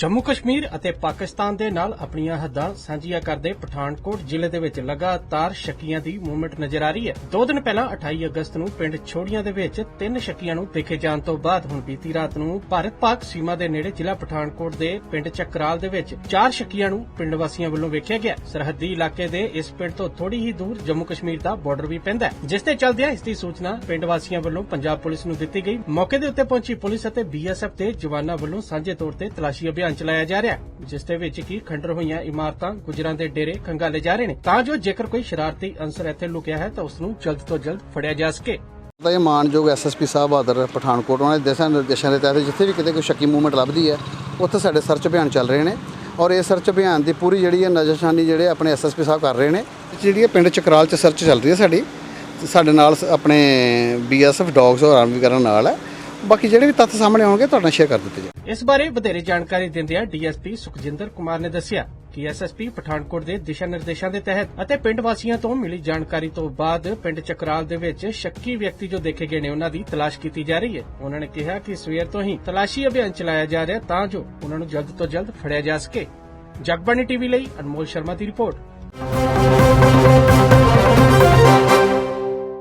ਜੰਮੂ ਕਸ਼ਮੀਰ ਅਤੇ ਪਾਕਿਸਤਾਨ ਦੇ ਨਾਲ ਆਪਣੀਆਂ ਹੱਦਾਂ ਸਾਂਝੀਆਂ ਕਰਦੇ ਪਠਾਨਕੋਟ ਜ਼ਿਲ੍ਹੇ ਦੇ ਵਿੱਚ ਲਗਾਤਾਰ ਸ਼ੱਕੀਆਂ ਦੀ ਮੂਵਮੈਂਟ ਨਜ਼ਰ ਆ ਰਹੀ ਹੈ। ਦੋ ਦਿਨ ਪਹਿਲਾਂ 28 ਅਗਸਤ ਨੂੰ ਪਿੰਡ ਛੋੜੀਆਂ ਦੇ ਵਿੱਚ ਤਿੰਨ ਸ਼ੱਕੀਆਂ ਨੂੰ ਦੇਖੇ ਜਾਣ ਤੋਂ ਬਾਅਦ ਹੁਣ ਬੀਤੀ ਰਾਤ ਨੂੰ ਭਾਰਤ ਪਾਕ ਸੀਮਾ ਦੇ ਨੇੜੇ ਜ਼ਿਲ੍ਹਾ ਪਠਾਨਕੋਟ ਦੇ ਪਿੰਡ ਚੱਕਰਾਲ ਦੇ ਵਿੱਚ ਚਾਰ ਸ਼ੱਕੀਆਂ ਨੂੰ ਪਿੰਡ ਵਾਸੀਆਂ ਵੱਲੋਂ ਵੇਖਿਆ ਗਿਆ। ਸਰਹੱਦੀ ਇਲਾਕੇ ਦੇ ਇਸ ਪਿੰਡ ਤੋਂ ਥੋੜੀ ਹੀ ਦੂਰ ਜੰਮੂ ਕਸ਼ਮੀਰ ਦਾ ਬਾਰਡਰ ਵੀ ਪੈਂਦਾ ਹੈ। ਜਿਸ ਤੇ ਚੱਲਦਿਆਂ ਇਸ ਦੀ ਸੂਚਨਾ ਪਿੰਡ ਵਾਸੀਆਂ ਵੱਲੋਂ ਪੰਜਾਬ ਪੁਲਿਸ ਨੂੰ ਦਿੱਤੀ ਗਈ। ਮੌਕੇ ਦੇ ਉੱਤੇ ਪਹੁੰਚੀ ਪੁਲਿਸ ਅਤੇ ਬੀਐਸਐਫ ਦੇ ਜਵਾਨਾਂ ਵੱਲੋਂ ਸਾਂਝੇ ਤੌਰ ਤੇ ਤਲਾਸ਼ੀ ਅਭਿਆਨ ਚਲਾਇਆ ਜਾ ਰਿਹਾ ਹੈ, ਜਿਸ ਦੇ ਵਿੱਚ ਕੀ ਖੰਡਰ ਹੋਈਆਂ ਇਮਾਰਤਾਂ, ਗੁਜਰਾਂ ਦੇ ਡੇਰੇ ਖੰਗਾਲੇ ਜਾ ਰਹੇ ਨੇ। ਤਾਂ ਜੋ ਜੇਕਰ ਕੋਈ ਸ਼ਰਾਰਤੀ ਅੰਸਰ ਇੱਥੇ ਲੁਕਿਆ ਹੈ, ਤਾਂ ਉਸ ਨੂੰ ਜਲਦ ਤੋਂ ਜਲਦ ਫੜਿਆ ਜਾ ਸਕੇ। ਤਾਂ ਇਹ ਮਾਨਯੋਗ ਐਸਐਸਪੀ ਸਾਹਿਬ ਬਹਾਦਰ ਪਠਾਨਕੋਟ, ਉਹਨਾਂ ਦੇ ਦਿਸ਼ਾ ਨਿਰਦੇਸ਼ਾਂ ਦੇ ਤਹਿਤ ਜਿੱਥੇ ਵੀ ਕਿਤੇ ਕੋਈ ਸ਼ੱਕੀ ਮੂਵਮੈਂਟ ਲੱਭਦੀ ਹੈ, ਉੱਥੇ ਸਾਡੇ ਸਰਚ ਅਭਿਆਨ ਚੱਲ ਰਹੇ ਨੇ। ਔਰ ਇਹ ਸਰਚ ਅਭਿਆਨ ਦੀ ਪੂਰੀ ਜਿਹੜੀ ਹੈ ਨਜ਼ਰਸ਼ਾਨੀ ਜਿਹੜੇ ਆਪਣੇ ਐਸਐਸਪੀ ਸਾਹਿਬ ਕਰ ਰਹੇ ਨੇ, ਜਿਹੜੀ ਇਹ ਪਿੰਡ ਚਕਰਾਲ ਚ ਸਰਚ ਚੱਲ ਰਹੀ ਹੈ ਸਾਡੀ ਸਾਡੇ ਨਾਲ ਆਪਣੇ ਬੀਐਸਐਫ ਡੌਗਸ ਔਰ ਆਰਮੀ ਕਰਨ ਨਾਲ ਹੈ। ਬਾਕੀ ਜਿਹੜੇ ਵੀ ਤੱਥ ਸਾਹਮਣੇ ਆਉਣਗੇ, ਤੁਹਾਡੇ ਨਾਲ ਸ਼ੇਅਰ ਕਰ ਦਿੱਤੇ ਜਾਣਗੇ। ਇਸ ਬਾਰੇ ਵਧੇਰੇ ਜਾਣਕਾਰੀ ਦਿੰਦਿਆਂ ਡੀਐਸਪੀ ਸੁਖਜਿੰਦਰ ਕੁਮਾਰ ਨੇ ਦੱਸਿਆ ਕਿ ਐਸਐਸਪੀ ਪਠਾਨਕੋਟ ਦੇ ਦਿਸ਼ਾ ਨਿਰਦੇਸ਼ਾਂ ਦੇ ਤਹਿਤ ਅਤੇ ਪਿੰਡ ਵਾਸੀਆਂ ਤੋਂ ਮਿਲੀ ਜਾਣਕਾਰੀ ਤੋਂ ਬਾਅਦ ਪਿੰਡ ਚਕਰਾਲ ਦੇ ਵਿੱਚ ਸ਼ੱਕੀ ਵਿਅਕਤੀ ਜੋ ਦੇਖੇ ਗਏ ਨੇ, ਉਹਨਾਂ ਦੀ ਤਲਾਸ਼ ਕੀਤੀ ਜਾ ਰਹੀ ਹੈ। ਉਹਨਾਂ ਨੇ ਕਿਹਾ ਕਿ ਸਵੇਰ ਤੋਂ ਹੀ ਤਲਾਸ਼ੀ ਅਭਿਆਨ ਚਲਾਇਆ ਜਾ ਰਿਹਾ ਤਾਂ ਜੋ ਉਹਨਾਂ ਨੂੰ ਜਲਦ ਤੋਂ ਜਲਦ ਫੜਿਆ ਜਾ ਸਕੇ। ਜਗਬਾਣੀ ਟੀਵੀ ਲਈ ਅਨਮੋਲ ਸ਼ਰਮਾ ਦੀ ਰਿਪੋਰਟ।